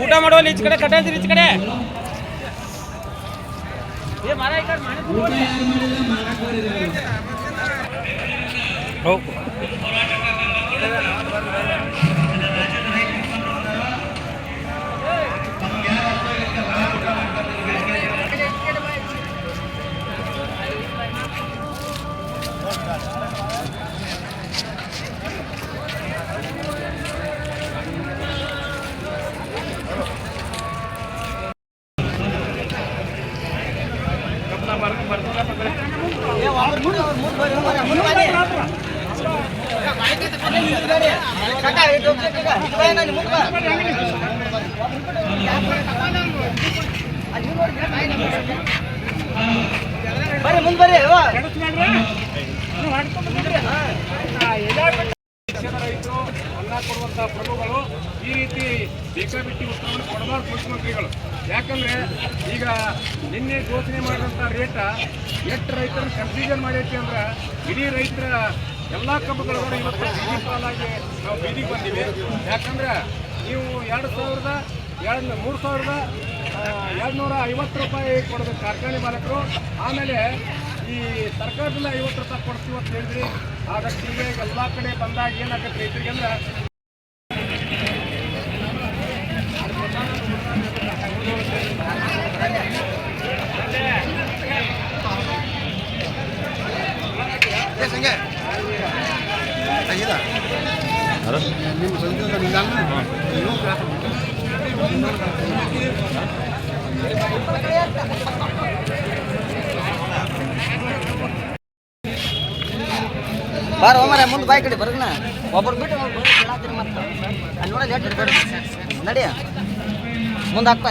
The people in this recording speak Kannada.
ಊಟ ಮಾಡುವಲ್ಲಿ ಈಚ ಕಡೆ ಕಟ್ಟಾಯ್ತೀರಿ ಈಚ ಕಡೆ? ಏ ಮರ ಈ ಕಡೆ ಮಾಡಿ ಬರ್ರಿ ಮುಂದೆ ಬರ್ರಿ ಅವ್ವ. ರೈತರು ಕೊಡುವಂತಹ ಪ್ರಭುಗಳು ಈ ರೀತಿ ಬೇಕಾಬಿಟ್ಟಿ ಉತ್ತರವನ್ನು ಕೊಡಬಾರ್ದು ಮುಖ್ಯಮಂತ್ರಿಗಳು. ಯಾಕಂದ್ರೆ ಈಗ ನಿನ್ನೆ ಘೋಷಣೆ ಮಾಡಿದಂಥ ರೇಟ ಎಷ್ಟು ರೈತರು ಕನ್ಫ್ಯೂಷನ್ ಮಾಡೈತಿ ಅಂದ್ರೆ ಇಡೀ ರೈತರ ಎಲ್ಲ ಕಬ್ಬುಗಳು ಇವತ್ತು ಬೀದಿ ಪಾಲಾಗಿ ನಾವು ಬೀದಿಗೆ ಬಂದಿವಿ. ಯಾಕಂದ್ರೆ ನೀವು ಎರಡು ಸಾವಿರದ, ಎರಡು, ಮೂರು ಸಾವಿರದ ಎರಡು ನೂರ ಐವತ್ತು ರೂಪಾಯಿ ಕೊಡಬೇಕು ಕಾರ್ಖಾನೆ ಮಾಲಕರು. ಆಮೇಲೆ ಈ ಸರ್ಕಾರದಿಂದ ಐವತ್ತು ರೂಪಾಯಿ ಕೊಡ್ತೀವಿ ಅಂತ ಹೇಳಿದ್ರಿ. ಆದಷ್ಟು ಈಗ ಎಲ್ಲ ಕಡೆ ಬಂದಾಗ ಏನಾಗುತ್ತೆ ರೈತರಿಗೆ ಅಂದ್ರೆ ಬಾರ ಹೋಮರ ಮುಂದೆ ಬಾಯ್ ಕಡೆ ಬರ್ಗನ ಒಬ್ಬರು ಬಿಟ್ಟು ಮತ್ತೆ. ಅಲ್ಲಿ ನೋಡೋದು ಹೇಳ್ತಾರೆ ನಡಿಯ? ನಡಿ ಮುಂದೆ ಹಾಕ್ತಾ